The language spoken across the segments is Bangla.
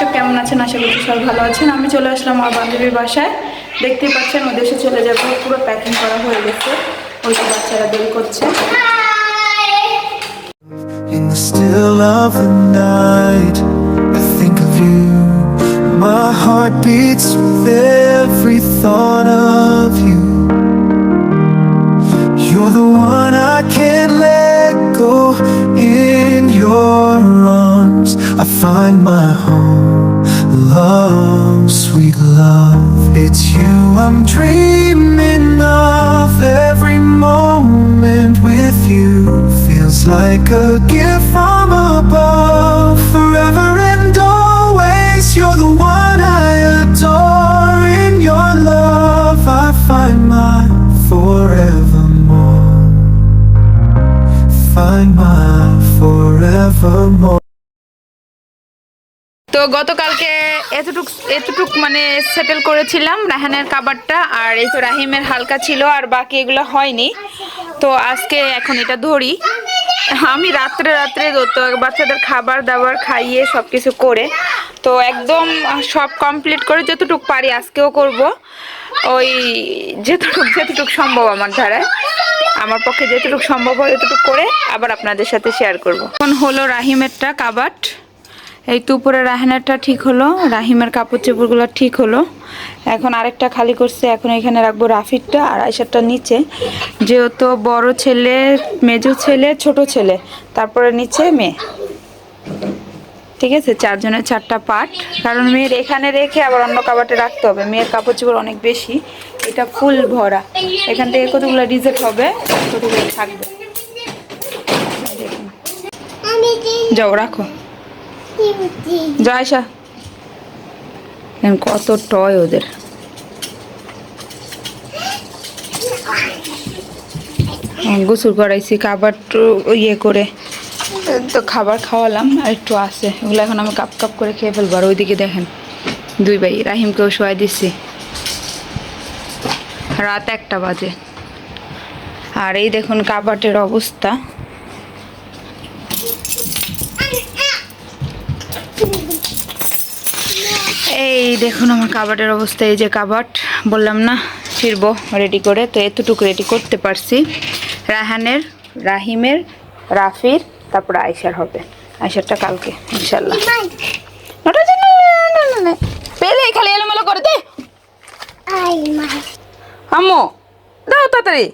দর্শক কেমন আছেন আশা করছি সবাই ভালো আছেন আমি চলে আসলাম আমার বান্ধবীর বাসায় দেখতেই পাচ্ছেন ও দেশে চলে যাবে পুরো প্যাকিং করা হয়ে গেছে ওই যে বাচ্চারা দেরি করছে In the still of the night, I think of you. My heart beats with every thought of you. You're the one I can't let go. In your arms, I find my home. Love, sweet love, it's you I'm dreaming of. Every moment with you feels like a gift from above. Forever and always, you're the one I adore. In your love, I find my forevermore. Find my forevermore. তো গতকালকে এতটুক এতটুক মানে সেটেল করেছিলাম রাহানের কাবারটা আর এই তো রাহিমের হালকা ছিল আর বাকি এগুলো হয়নি। তো আজকে এখন এটা ধরি। আমি রাত্রে রাত্রে তো বাচ্চাদের খাবার দাবার খাইয়ে সব কিছু করে, তো একদম সব কমপ্লিট করে যতটুক পারি আজকেও করব। ওই যেতটুক যেতটুক সম্ভব আমার ধারায় আমার পক্ষে যেতটুকু সম্ভব হয় এতটুকু করে আবার আপনাদের সাথে শেয়ার করব। এখন হলো রাহিমেরটা কাবাট এই তো উপরে রাহানারটা ঠিক হলো, রাহিমের কাপড় চোপড়গুলো ঠিক হলো। এখন আরেকটা খালি করছে, এখন এখানে রাখব রাফিরটা আর আয়সারটা নিচে। যেহেতু বড় ছেলে, মেজো ছেলে, ছোট ছেলে, তারপরে নিচে মেয়ে। ঠিক আছে? চারজনের চারটা পার্ট। কারণ মেয়ের এখানে রেখে আবার অন্য কাবাটে রাখতে হবে। মেয়ের কাপড় চোপড় অনেক বেশি, এটা ফুল ভরা। এখান থেকে কতগুলো রিজেক্ট হবে, কতগুলো থাকবে? যাও, রাখো। জয়সা কত টয় ওদের। গোসল করাইছি, খাবার তো ইয়ে করে। তো খাবার খাওয়ালাম, আর একটু আছে। ওগুলো এখন আমি কাপ কাপ করে খেয়ে ফেলব। আর ওইদিকে দেখেন, দুই ভাই, রাহিমকেও শোয়াই দিচ্ছি। রাত একটা বাজে। আর এই দেখুন, কাবাটের অবস্থা। এই দেখুন আমার কাবাটের অবস্থা, এই যে কাবাট বললাম না, ফিরবো রেডি করে। তো এতটুকু রেডি করতে পারছি। রাহানের, রাহিমের, রাফির, তারপর আয়সার হবে। আয়সারটা কালকে ইনশাল্লাহ। পেলে করে দে। আম্মু, দাও তাড়াতাড়ি।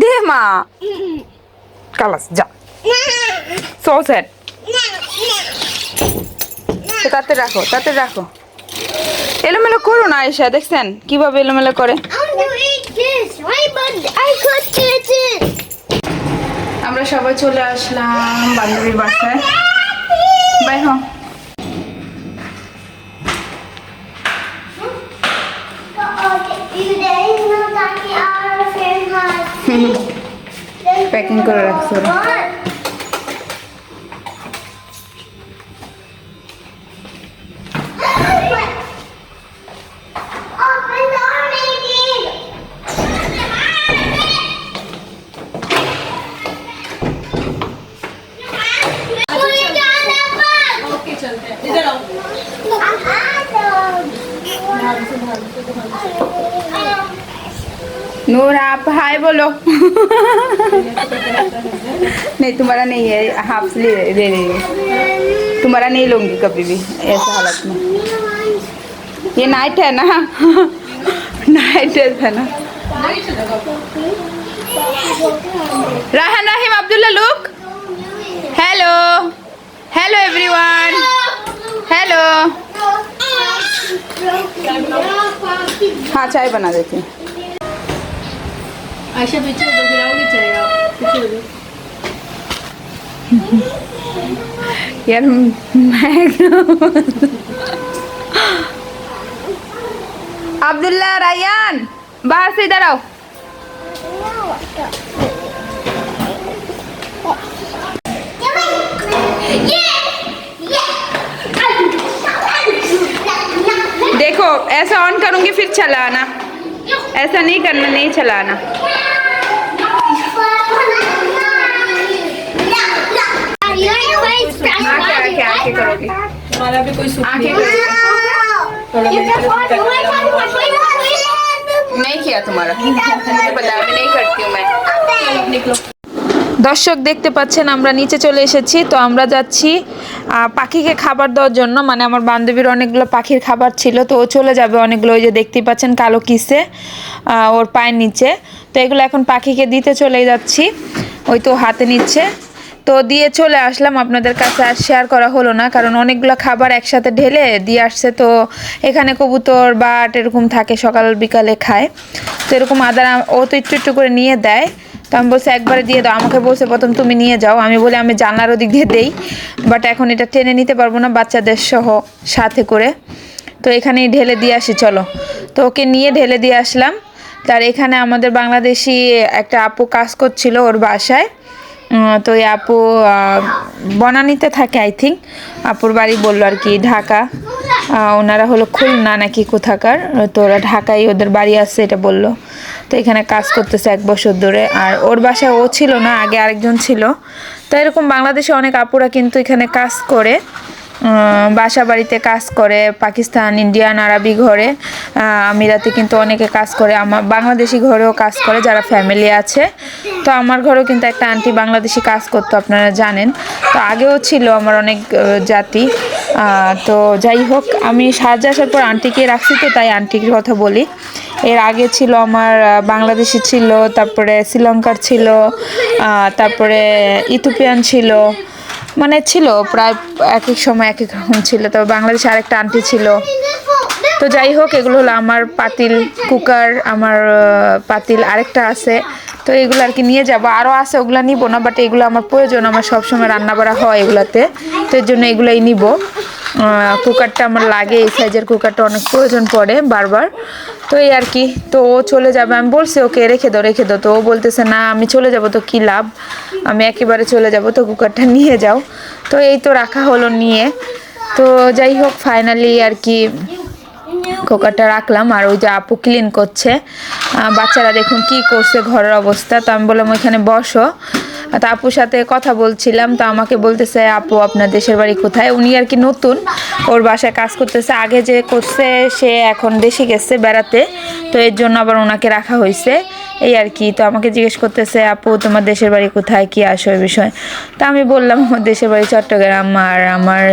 দে, মা। কালাস যা। সো স্যাড তো তাতে রাখো তাতে রাখো। এলোমেলো করো না আয়সা দেখছেন? কীভাবে এলোমেলো করে. আমরা সবাই চলে আসলাম বান্ধবীর বাসায়। বাই হ প্যাকিং করে রাখছো। हाय बोलो। नहीं, तुम्हारा नहीं है हाफ़ ले ले रही तुम्हारा नहीं लूँगी कभी भी, ऐसे हालत में। ये नाइट है ना? नाइट है ना? राहन Rahim, Abdullah look hello hello everyone hello हाँ चाय बना देती हूँ। आयशा पीछे हो गिराओगे चाहे आप पीछे हो जाओ यार मैं अब्दुल्ला, रायन, बाहर से इधर आओ। देखो, ऐसा ऑन करूँगी, फिर चलाना। ऐसा नहीं करना, नहीं चलाना। my लगा। one. नहीं किया तुम्हारा मुझे पता है, अभी नहीं करती हूँ मैं निकलो দর্শক দেখতে পাচ্ছেন আমরা নিচে চলে এসেছি তো আমরা যাচ্ছি আহ, পাখিকে খাবার দেওয়ার জন্য মানে আমার বান্ধবীর অনেকগুলো পাখির খাবার ছিল তো ও চলে যাবে অনেকগুলো ওই যে দেখতেই পাচ্ছেন কালো কিসে আহ, ওর পায়ের নিচে তো এগুলো এখন পাখিকে দিতে চলে যাচ্ছি ওই তো হাতে নিচ্ছে তো দিয়ে চলে আসলাম। আপনাদের কাছে আর শেয়ার করা হলো না, কারণ অনেকগুলো খাবার একসাথে ঢেলে দিয়ে আসছে। তো এখানে কবুতর, বাট এরকম থাকে, সকাল বিকালে খায়। তো এরকম আদার ও তো একটু একটু করে নিয়ে দেয়। তো আমি বলছি, একবারে দিয়ে দাও। আমাকে বলছে, প্রথম তুমি নিয়ে যাও। আমি বলি, আমি জানলার ওদিক দিয়ে দেই। বাট এখন এটা টেনে নিতে পারব না, বাচ্চাদের সহ সাথে করে। তো এখানেই ঢেলে দিয়ে আসি, চলো। তো ওকে নিয়ে ঢেলে দিয়ে আসলাম। তার এখানে আমাদের বাংলাদেশি একটা আপু কাজ করছিল ওর বাসায়। তো এই আপু বনানিতে থাকে আই থিঙ্ক আপুর বাড়ি বলল আর কি, ঢাকা। ওনারা হলো খুলনা নাকি কোথাকার, তো ওরা ঢাকায় ওদের বাড়ি আছে এটা বলল। তো এখানে কাজ করতেছে এক বছর ধরে, আর ওর বাসায় ও ছিল না, আগে আরেকজন ছিল। তো এরকম বাংলাদেশে অনেক আপুরা কিন্তু এখানে কাজ করে। বাসা বাড়িতে কাজ করে, পাকিস্তান, ইন্ডিয়ান, আরবি ঘরে আমিরাতে কিন্তু অনেকে কাজ করে, আমার বাংলাদেশি ঘরেও কাজ করে, যারা ফ্যামিলি আছে। তো আমার ঘরেও কিন্তু একটা আন্টি বাংলাদেশি কাজ করতো, আপনারা জানেন। তো আগেও ছিল আমার অনেক জাতি। তো যাই হোক, আমি সাহায্য আসার পর আন্টিকে রাখছি তো, তাই আন্টির কথা বলি। এর আগে ছিল আমার বাংলাদেশি ছিল, তারপরে শ্রীলঙ্কার ছিল তারপরে ইথিওপিয়ান ছিল মানে ছিল, প্রায় এক এক সময় এক এক রকম ছিল তবে বাংলাদেশে আরেকটা আন্টি ছিল। তো যাই হোক, এগুলো হলো আমার পাতিল কুকার আমার পাতিল আরেকটা আছে। তো এগুলো আর কি নিয়ে যাব। আরও আছে, ওগুলো নিব না বাট এগুলো আমার প্রয়োজন। আমার সবসময় রান্না করা হয় এগুলাতে। তো এর জন্য এগুলোই নিব। কুকারটা আমার লাগে, এই সাইজের কুকারটা অনেক প্রয়োজন পড়ে বারবার। তো এই আর কি, তো ও চলে যাবে। আমি বলছি, ওকে, রেখে দাও রেখে দাও। তো ও বলতেছে, না, আমি চলে যাব, তো কী লাভ? আমি একেবারে চলে যাব, তো কুকারটা নিয়ে যাও। তো এই তো রাখা হলো নিয়ে। তো যাই হোক ফাইনালি আর কি কুকারটা রাখলাম আর ওই যে আপু ক্লিন করছে। বাচ্চারা দেখুন কি করছে ঘরের অবস্থা। তো আমি বললাম ওইখানে বসো। তো আপুর সাথে কথা বলছিলাম, তো আমাকে বলতেছে, আপু, আপনার দেশের বাড়ি কোথায়? উনি আর কি নতুন, ওর বাসায় কাজ করতেছে। আগে যে করছে, সে এখন দেশে গেছে বেড়াতে, তো এর জন্য আবার ওনাকে রাখা হয়েছে। এই আর কি, তো আমাকে জিজ্ঞেস করতেছে, আপু, তোমার দেশের বাড়ি কোথায়? কি আসো এই বিষয়ে? তা আমি বললাম আমার দেশের বাড়ি চট্টগ্রাম। আর আমার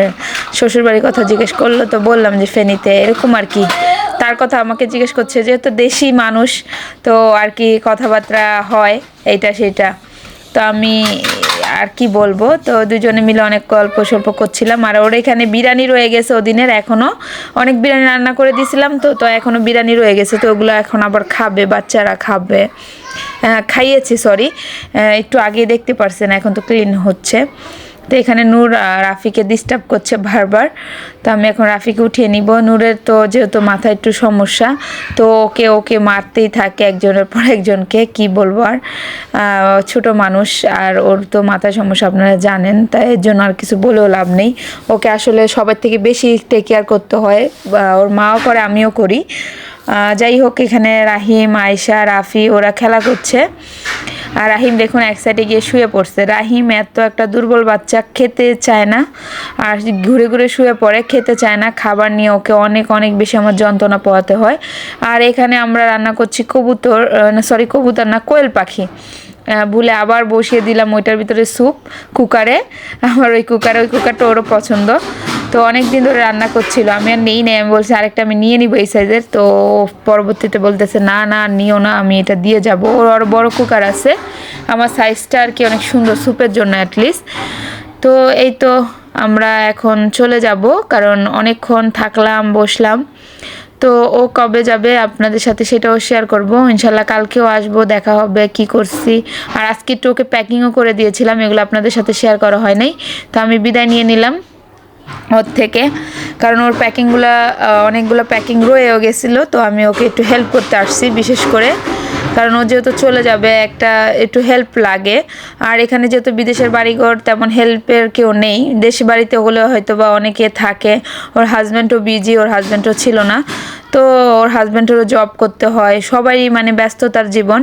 শ্বশুর বাড়ির কথা জিজ্ঞেস করল, তো বললাম যে, ফেনীতে। এরকম আর কি। তার কথা আমাকে জিজ্ঞেস করছে, যেহেতু দেশি মানুষ, তো আর কি কথাবার্তা হয়, এইটা সেটা তো আমি, আর কি বলব? তো দুজনে মিলে অনেক গল্প সল্প করছিলাম। আর ওর এখানে বিরিয়ানি রয়ে গেছে ওদিনের এখনও অনেক বিরিয়ানি রান্না করে দিয়েছিলাম তো তো এখনও বিরিয়ানি রয়ে গেছে। তো ওগুলো এখন আবার খাবে, বাচ্চারা খাবে। খাইয়েছি সরি একটু আগে দেখতে পারছেন, এখন তো ক্লিন হচ্ছে। তো এখানে নূর রাফিকে ডিস্টার্ব করছে বারবার। তো আমি এখন রাফিকে উঠিয়ে নিব। নূরের তো যেহেতু মাথায় একটু সমস্যা, তো ওকে ওকে মারতেই থাকে একজনের পর একজনকে, কি বলব আর? ছোট মানুষ আর ওর তো মাথায় সমস্যা, আপনারা জানেন। তাই এর জন্য আর কিছু বলেও লাভ নেই। ওকে আসলে সবার থেকে বেশি টেক কেয়ার করতে হয়। ওর মাও করে, আমিও করি। যাই হোক, এখানে রাহিম, আয়শা, রাফি, ওরা খেলা করছে। আর রাহিম দেখুন, এক সাইডে গিয়ে শুয়ে পড়ছে। রাহিম এত একটা দুর্বল বাচ্চা, খেতে চায় না। আর ঘুরে ঘুরে শুয়ে পড়ে, খেতে চায় না। খাবার নিয়ে ওকে অনেক অনেক বেশি আমার যন্ত্রণা পোহাতে হয়। আর এখানে আমরা রান্না করছি কবুতর সরি কবুতর না, কোয়েল পাখি। ভুলে আবার বসিয়ে দিলাম ওইটার ভিতরে স্যুপ কুকারে আমার ওই কুকারে ওই কুকারটা ওরও পছন্দ। তো অনেক দিন ধরে রান্না করছিল। আমি আর নেই নেই, আমি বলছি আরেকটা আমি নিয়ে নিবো এই সাইজের তো পরবর্তীতে বলতেছে, না না, নিও না, আমি এটা দিয়ে যাব। ওর আরও বড় কুকার আছে। আমার সাইজটা আর কি অনেক সুন্দর স্যুপের জন্য অ্যাটলিস্ট তো এই তো আমরা এখন চলে যাব, কারণ অনেকক্ষণ থাকলাম, বসলাম। তো ও কবে যাবে? আপনাদের সাথে সেটাও শেয়ার করব। ইনশাল্লাহ কালকেও আসব, দেখা হবে কি করছি। আর আজকে একটু ওকে প্যাকিংও করে দিয়েছিলাম, এগুলো আপনাদের সাথে শেয়ার করা হয় নাই। তো আমি বিদায় নিয়ে নিলাম। ওর থেকে। কারণ ওর প্যাকিংগুলো অনেকগুলো প্যাকিং রয়েও গেছিল, তো আমি ওকে একটু হেল্প করতে আসছি, বিশেষ করে। কারণ ও যেহেতু চলে যাবে, একটা একটু হেল্প লাগে। আর এখানে যেহেতু বিদেশের বাড়িঘর, তেমন হেল্পের কেউ নেই। দেশি বাড়িতে হলেও হয়তো বা অনেকে থাকে। ওর হাজব্যান্ডও বিজি ওর হাজব্যান্ডও ছিল না। তো ওর হাজব্যান্ডেরও জব করতে হয়। সবাই মানে ব্যস্ততার জীবন।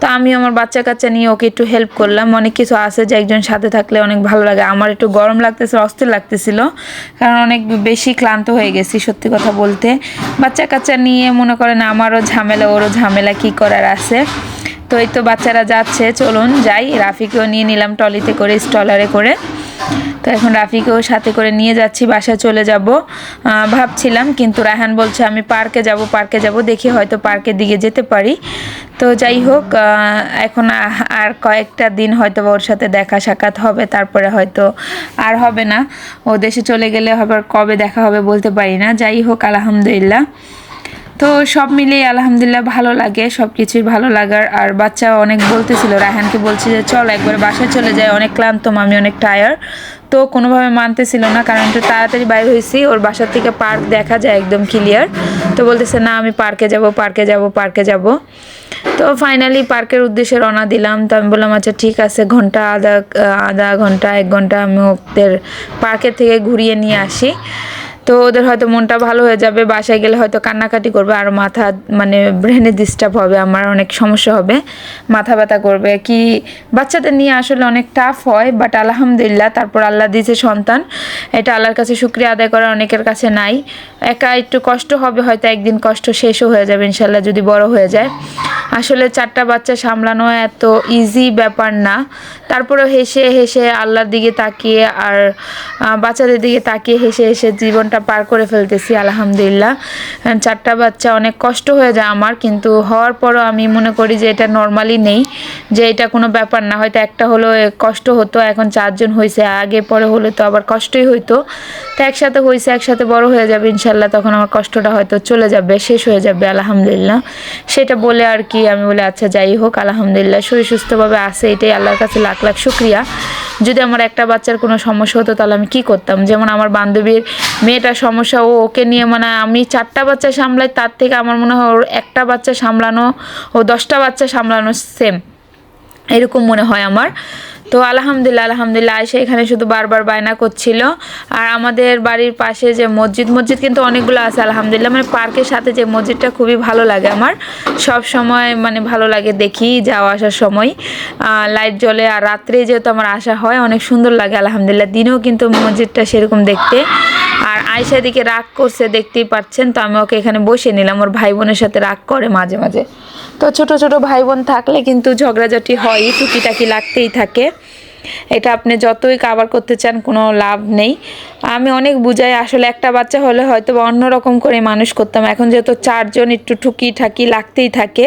তো আমি আমার বাচ্চা কাচ্চা নিয়ে ওকে একটু হেল্প করলাম। অনেক কিছু আছে যে একজন সাথে থাকলে অনেক ভালো লাগে। আমার একটু গরম লাগতেছে, অস্থির লাগতেছিল। কারণ অনেক বেশি ক্লান্ত হয়ে গেছি, সত্যি কথা বলতে। বাচ্চা কাচ্চা নিয়ে মনে করেন আমারও ঝামেলা, ওরও ঝামেলা কি করার আছে। তো এই তো বাচ্চারা যাচ্ছে, চলুন যাই। রাফিকেও নিয়ে নিলাম টলিতে করে স্টলারে করে। তো এখন রাফিকেও সাথে করে নিয়ে যাচ্ছি, বাসায় চলে যাব। ভাবছিলাম, কিন্তু রায়হান বলছে আমি পার্কে যাব পার্কে যাব, দেখি হয়তো পার্কের দিকে যেতে পারি। তো যাই হোক এখন আর কয়েকটা দিন হয়তো ওর সাথে দেখা সাক্ষাৎ হবে, তারপরে হয়তো আর হবে না। ও দেশে চলে গেলে আবার কবে দেখা হবে বলতে পারি না। যাই হোক, আলহামদুলিল্লাহ। তো সব মিলিয়ে আলহামদুলিল্লাহ ভালো লাগে, সব কিছুই ভালো লাগার। আর বাচ্চা অনেক বলতেছিল, রায়হানকে বলছে যে, চল একবার বাসায় চলে যায় অনেক ক্লান্ত আমি অনেক টায়ার তো কোনোভাবে মানতেছিল না, কারণ একটু তাড়াতাড়ি বাইর হয়েছি, ওর বাসার থেকে পার্ক দেখা যায় একদম ক্লিয়ার তো বলতেছে, না, আমি পার্কে যাব পার্কে যাব পার্কে যাব। তো ফাইনালি পার্কের উদ্দেশ্যে রওনা দিলাম। তো আমি বললাম আচ্ছা ঠিক আছে, ঘণ্টা আধা আধা ঘণ্টা, এক ঘণ্টা আমি ওদের পার্কের থেকে ঘুরিয়ে নিয়ে আসি। তো ওদের হয়তো মনটা ভালো হয়ে যাবে, বাসায় গেলে হয়তো কান্নাকাটি করবে আর মাথা মানে ব্রেনে ডিস্টার্ব হবে, আমার অনেক সমস্যা হবে, মাথা ব্যথা করবে। কি বাচ্চাদের নিয়ে আসলে অনেক টাফ হয় বাট আলহামদুলিল্লাহ তারপর আল্লাহ দিয়েছে সন্তান, এটা আল্লাহর কাছে শুক্রিয়া আদায় করা অনেকের কাছে নাই। একা একটু কষ্ট হবে, হয়তো একদিন কষ্ট শেষও হয়ে যাবে ইনশাল্লাহ যদি বড় হয়ে যায়। আসলে চারটা বাচ্চা সামলানো এত ইজি ব্যাপার না। তারপরে হেসে হেসে আল্লাহর দিকে তাকিয়ে আর বাচ্চাদের দিকে তাকিয়ে হেসে হেসে জীবনটা পার করে ফেলতেছি, আলহামদুলিল্লাহ। চারটা বাচ্চা অনেক কষ্ট হয়ে যায় আমার, কিন্তু হওয়ার পরও আমি মনে করি যে এটা নর্মালি নেই, যে এটা কোনো ব্যাপার না। হয়তো একটা হলো কষ্ট হতো, এখন চারজন হয়েছে আগে পরে হলে তো আবার কষ্টই হইতো। তো একসাথে হয়েছে একসাথে বড় হয়ে যাবে ইনশাল্লাহ, তখন আমার কষ্টটা হয়তো চলে যাবে, শেষ হয়ে যাবে, আলহামদুলিল্লাহ। সেটা বলে আর কি আমি বলে আচ্ছা যাই হোক, আলহামদুলিল্লাহ, শরীর সুস্থভাবে আছে, এটাই আল্লাহর কাছে লাখ লাখ শুক্রিয়া। যদি আমার একটা বাচ্চার কোনো সমস্যা হতো, তাহলে আমি কি করতাম? যেমন আমার বান্ধবীর মেয়েটার সমস্যা। ও ওকে নিয়ে মানে আমি চারটা বাচ্চা সামলাই, তার থেকে আমার মনে হয় ওর একটা বাচ্চা সামলানো, ও দশটা বাচ্চা সামলানো সেম এরকম মনে হয় আমার। তো আলহামদুলিল্লাহ আলহামদুলিল্লাহ আয়সা এখানে শুধু বারবার বায়না করছিল। আর আমাদের বাড়ির পাশে যে মসজিদ মসজিদ কিন্তু অনেকগুলো আছে, আলহামদুলিল্লাহ। মানে পার্কের সাথে যে মসজিদটা খুবই ভালো লাগে আমার। সব সময় মানে ভালো লাগে দেখি, যাওয়া আসার সময়। লাইট জ্বলে আর রাত্রে যেহেতু আমার আসা হয়, অনেক সুন্দর লাগে, আলহামদুলিল্লাহ। দিনেও কিন্তু মসজিদটা সেরকম দেখতে। আর আয়সা দিকে রাগ করছে, দেখতেই পাচ্ছেন, তো আমি ওকে এখানে বসে নিলাম। ওর ভাই বোনের সাথে রাগ করে মাঝে মাঝে। তো ছোট ছোট ভাই বোন থাকলে কিন্তু ঝগড়াঝাটি হয় টুকিটাকি লাগতেই থাকে। এটা আপনি যতই কাভার করতে চান, কোনো লাভ নেই। আমি অনেক বুঝাই, আসলে একটা বাচ্চা হলে হয়তো অন্যরকম করে মানুষ করতাম। এখন যেহেতু চারজন একটু ঠুকি ঠাকি লাগতেই থাকে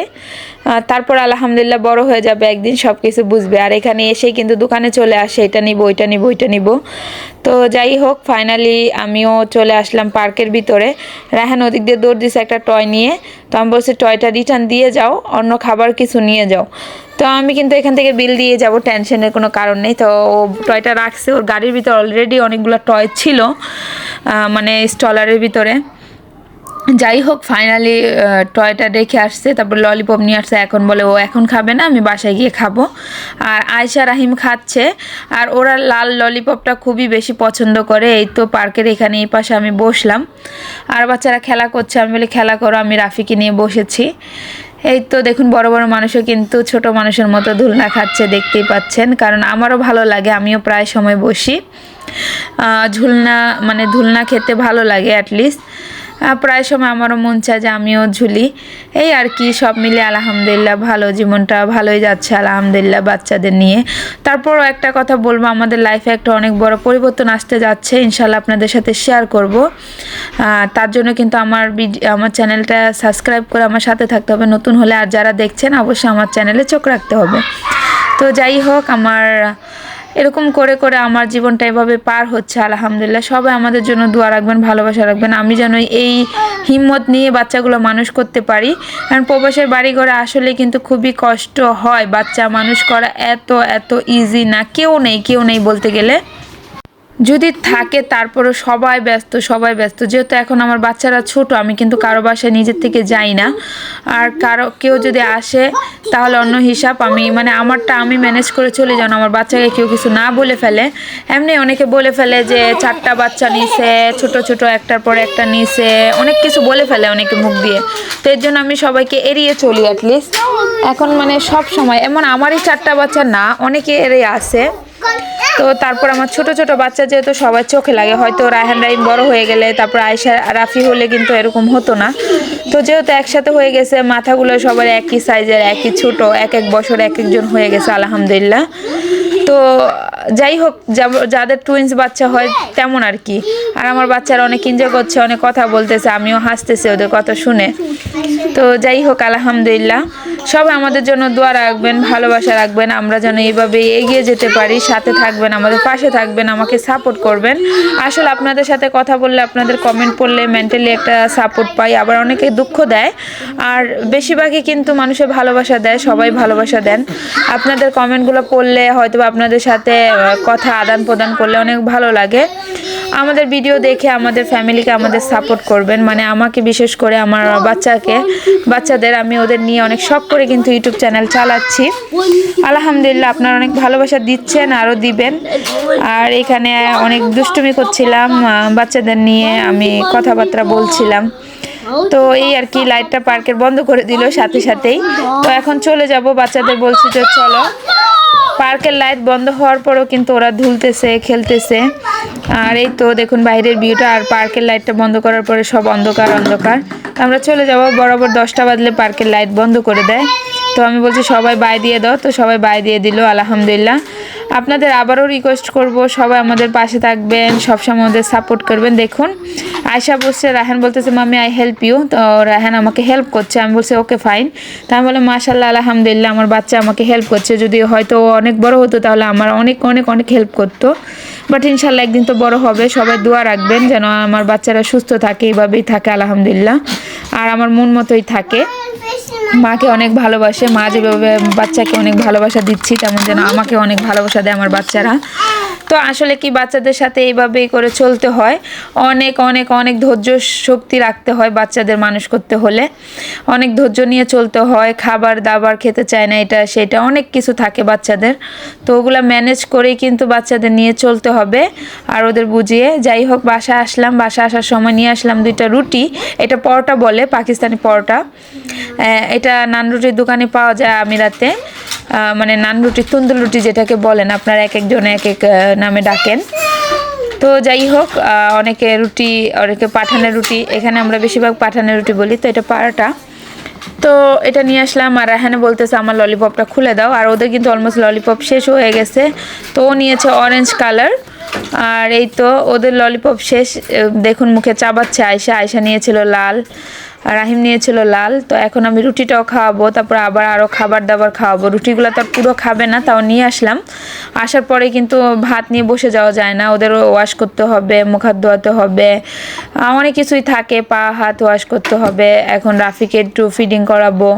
তারপর আলহামদুলিল্লাহ বড় হয়ে যাবে, একদিন সব কিছু বুঝবে। আর এখানে এসেই কিন্তু দোকানে চলে আসে, এটা নিব, ওইটা নিব ওইটা নিব। তো যাই হোক ফাইনালি আমিও চলে আসলাম পার্কের ভিতরে। রাহান ওদিক দিয়ে দৌড় দিছে একটা টয় নিয়ে। তো আমি বলছি টয়টা রিটার্ন দিয়ে যাও, অন্য খাবার কিছু নিয়ে যাও। তো আমি কিন্তু এখান থেকে বিল দিয়ে যাব টেনশনের কোনো কারণ নেই। তো ও টয়টা রাখছে, ওর গাড়ির ভিতরে অলরেডি অনেকগুলো টয় ছিল মানে স্টলারের ভিতরে। যাই হোক ফাইনালি টয়টা রেখে আসছে, তারপর ললিপপ নিয়ে আসছে, এখন বলে ও এখন খাবে না, আমি বাসায় গিয়ে খাব। আর আয়শা রাহিম খাচ্ছে, আর ওরা লাল ললিপপটা খুবই বেশি পছন্দ করে, এই তো পার্কের এখানে এই পাশে আমি বসলাম। আর বাচ্চারা খেলা করছে, আমি বলি, খেলা করো, আমি রাফিকে নিয়ে বসেছি। এই তো দেখুন, বড় বড় মানুষও কিন্তু ছোট মানুষের মতো ধুলনা খাচ্ছে, দেখতেই পাচ্ছেন। কারণ আমারও ভালো লাগে, আমিও প্রায় সময় বসি। ঝুলনা মানে ধুলনা খেতে ভালো লাগে অ্যাটলিস্ট প্রায় সময় আমারও মন চায় যে আমিও ঝুলি। এই আর কি, সব মিলে আলহামদুলিল্লাহ ভালো, জীবনটা ভালোই যাচ্ছে আলহামদুলিল্লাহ বাচ্চাদের নিয়ে। তারপরও একটা কথা বলব, আমাদের লাইফে একটা অনেক বড় পরিবর্তন আসতে যাচ্ছে ইনশাল্লাহ আপনাদের সাথে শেয়ার করব। তার জন্য কিন্তু আমার আমার চ্যানেলটা সাবস্ক্রাইব করে আমার সাথে থাকতে হবে, নতুন হলে আর যারা দেখছেন, অবশ্যই আমার চ্যানেলে চোখ রাখতে হবে। তো যাই হোক, আমার এরকম করে করে আমার জীবনটা এভাবে পার হচ্ছে, আলহামদুলিল্লাহ। সবাই আমাদের জন্য দোয়া রাখবেন, ভালোবাসা রাখবেন। আমি যেন এই হিম্মত নিয়ে বাচ্চাগুলো মানুষ করতে পারি। কারণ প্রবাসের বাড়ি ঘরে আসলে কিন্তু খুবই কষ্ট হয়। বাচ্চা মানুষ করা এত এত ইজি না। কেউ নেই কেউ নেই বলতে গেলে। যদি থাকে তারপরে সবাই ব্যস্ত সবাই ব্যস্ত। যেহেতু এখন আমার বাচ্চারা ছোট, আমি কিন্তু কারও বাসায় নিজের থেকে যাই না। আর কারও, কেউ যদি আসে, তাহলে অন্য হিসাব। আমি মানে আমারটা আমি ম্যানেজ করে চলে যান আমার বাচ্চাকে কেউ কিছু না বলে ফেলে। এমনি অনেকে বলে ফেলে যে চারটা বাচ্চা নিছে, ছোট ছোট একটার পর একটা নিছে। অনেক কিছু বলে ফেলে অনেকে মুখ দিয়ে। তো এর জন্য আমি সবাইকে এড়িয়ে চলি অ্যাটলিস্ট এখন মানে সব সময়, এমন আমারই চারটা বাচ্চা না, অনেকে এড়িয়ে আসে তো তারপর আমার ছোট ছোট বাচ্চা যেহেতু সবার চোখে লাগে, হয়তো রায়হান রাইম বড় হয়ে গেলে, তারপর আয়সা রাফি হলে কিন্তু এরকম হতো না। তো যেহেতু একসাথে হয়ে গেছে, মাথাগুলো সবার একই সাইজের একই ছোট, এক এক বছর এক একজন হয়ে গেছে, আলহামদুলিল্লাহ। তো যাই হোক যাদের টুইন্স বাচ্চা হয়, তেমন আর কি। আর আমার বাচ্চারা অনেক এনজয় করছে, অনেক কথা বলতেছে, আমিও হাসতেছি ওদের কথা শুনে। তো যাই হোক, আলহামদুলিল্লাহ। সবাই আমাদের জন্য দোয়া রাখবেন, ভালোবাসা রাখবেন। আমরা যেন এইভাবে এগিয়ে যেতে পারি, সাথে থাকবেন, আমাদের পাশে থাকবেন, আমাকে সাপোর্ট করবেন। আসলে আপনাদের সাথে কথা বললে, আপনাদের কমেন্ট পড়লে মেন্টালি একটা সাপোর্ট পাই, আবার অনেকে দুঃখ দেয়। আর বেশিরভাগই কিন্তু মানুষের ভালোবাসা দেয়, সবাই ভালোবাসা দেন। আপনাদের কমেন্টগুলো পড়লে হয়তো আপনাদের সাথে কথা আদান প্রদান করলে অনেক ভালো লাগে। আমাদের ভিডিও দেখে আমাদের ফ্যামিলিকে আমাদের সাপোর্ট করবেন। মানে আমাকে বিশেষ করে আমার বাচ্চাকে, বাচ্চাদের আমি ওদের নিয়ে অনেক শখ করে কিন্তু ইউটিউব চ্যানেল চালাচ্ছি। আলহামদুলিল্লাহ আপনার অনেক ভালোবাসা দিচ্ছেন, আরও দিবেন। আর এখানে অনেক দুষ্টুমি করছিলাম বাচ্চাদের নিয়ে আমি কথাবার্তা বলছিলাম। তো এই আর কি লাইটটা পার্কের বন্ধ করে দিল সাথে সাথেই। তো এখন চলে যাব বাচ্চাদের বলছি যে চলো। পার্কের লাইট বন্ধ হওয়ার পরও কিন্তু ওরা ধুলতেছে, খেলতেছে। আর এই তো দেখুন বাইরের ভিউটা, আর পার্কের লাইটটা বন্ধ করার পরে সব অন্ধকার অন্ধকার। আমরা চলে যাব, বরাবর দশটা বাজলে পার্কের লাইট বন্ধ করে দেয়। তো আমি বলছি সবাই বাই দিয়ে দাও, তো সবাই বাই দিয়ে দিল, আলহামদুলিল্লাহ। আপনাদের আবারও রিকোয়েস্ট করব, সবাই আমাদের পাশে থাকবেন, সবসময় আমাদের সাপোর্ট করবেন, দেখুন। আয়সা বলছে, রাহান বলতেছে মামি আই হেল্প ইউ তো রাহান আমাকে হেল্প করছে, আমি বলছি ওকে ফাইন তা আমি বললাম মাশাল্লাহ আলহামদুলিল্লাহ, আমার বাচ্চা আমাকে হেল্প করছে। যদি হয়তো অনেক বড় হতো, তাহলে আমার অনেক অনেক অনেক হেল্প করতো। বাট ইনশাল্লাহ একদিন তো বড় হবে, সবাই দোয়া রাখবেন যেন আমার বাচ্চারা সুস্থ থাকে, এইভাবেই থাকে, আলহামদুলিল্লাহ। আর আমার মন মতোই থাকে। মাকে অনেক ভালোবাসে। মা যেভাবে বাচ্চাকে অনেক ভালোবাসা দিচ্ছি, তেমন যেন আমাকে অনেক ভালোবাসা দেয় আমার বাচ্চারা। তো আসলে কি বাচ্চাদের সাথে এইভাবেই করে চলতে হয়? অনেক অনেক অনেক ধৈর্য শক্তি রাখতে হয় বাচ্চাদের মানুষ করতে হলে। অনেক ধৈর্য নিয়ে চলতে হয়, খাবার দাবার খেতে চায় না, এটা, সেটা, অনেক কিছু থাকে বাচ্চাদের। তো ওগুলো ম্যানেজ করেই কিন্তু বাচ্চাদের নিয়ে চলতে হবে। আর ওদের বুঝিয়ে, যাই হোক বাসা আসলাম বাসা আসার সময় নিয়ে আসলাম দুইটা রুটি। এটা পরোটা বলে, পাকিস্তানি পরোটা। এটা নান রুটির দোকানে পাওয়া যায় আমিরাতে। মানে নান রুটি, তন্দুর রুটি যেটাকে বলেন, আপনারা এক একজন এক এক নামে ডাকেন। তো যাই হোক অনেকে রুটি, অনেকে পাঠানের রুটি, এখানে আমরা বেশিরভাগ পাঠানের রুটি বলি, তো এটা পাড়াটা। তো এটা নিয়ে আসলাম, আর রাহানে বলতেছে, আমার ললিপপটা খুলে দাও। আর ওদের কিন্তু অলমোস্ট ললিপপ শেষ হয়ে গেছে। তো ও নিয়েছে অরেঞ্জ কালার আর এই তো ওদের ললিপপ শেষ দেখুন মুখে চাবাচ্ছে আয়সা আয়সা নিয়েছিল লাল। রাহিম নিয়েছিল লাল, তো এখন আমি রুটিটাও খাওয়াবো, তারপর আবার আরও খাবার দাবার খাওয়াবো। রুটিগুলো তো পুরো খাবে না, তাও নিয়ে আসলাম। আসার পরে কিন্তু ভাত নিয়ে বসে যাওয়া যায় না, ওদেরও ওয়াশ করতে হবে মুখ হাত ধোয়াতে হবে। অনেক কিছুই থাকে, পা, হাত ওয়াশ করতে হবে, এখন রাফিকে একটু ফিডিং করাবো।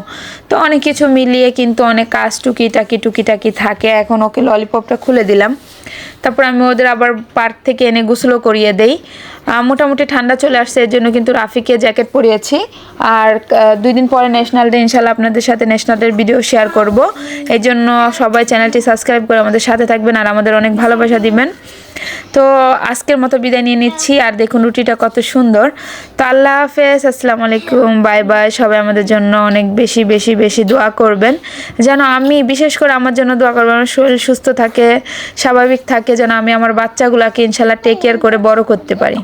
তো অনেক কিছু মিলিয়ে কিন্তু অনেক কাজ টুকি টুকিটাকি টুকিটাকি থাকে, এখন ওকে ললিপপটা খুলে দিলাম। তারপর আমি ওদের আবার পার্ক থেকে এনে গোসলও করিয়ে দেই। মোটামুটি ঠান্ডা চলে আসছে, এর জন্য কিন্তু রাফিকে জ্যাকেট পরিয়েছি। আর দুই দিন পরে ন্যাশনাল ডে ইনশাল্লাহ আপনাদের সাথে ন্যাশনাল ডের ভিডিও শেয়ার করব। এই জন্য সবাই চ্যানেলটি সাবস্ক্রাইব করে আমাদের সাথে থাকবেন আর আমাদের অনেক ভালোবাসা দিবেন। তো, আজকের মতো বিদায় নিয়ে নিচ্ছি। আর দেখুন রুটিটা কত সুন্দর। তো আল্লাহ হাফেজ, আসসালামু আলাইকুম, বাই বাই। সবাই আমাদের জন্য অনেক বেশি বেশি বেশি দোয়া করবেন। যেন আমি, বিশেষ করে আমার জন্য দোয়া করবেন, আমার শরীর সুস্থ থাকে, স্বাভাবিক থাকে, যেন আমি আমার বাচ্চাগুলোকে ইনশাল্লাহ টেক কেয়ার করে বড় করতে পারি।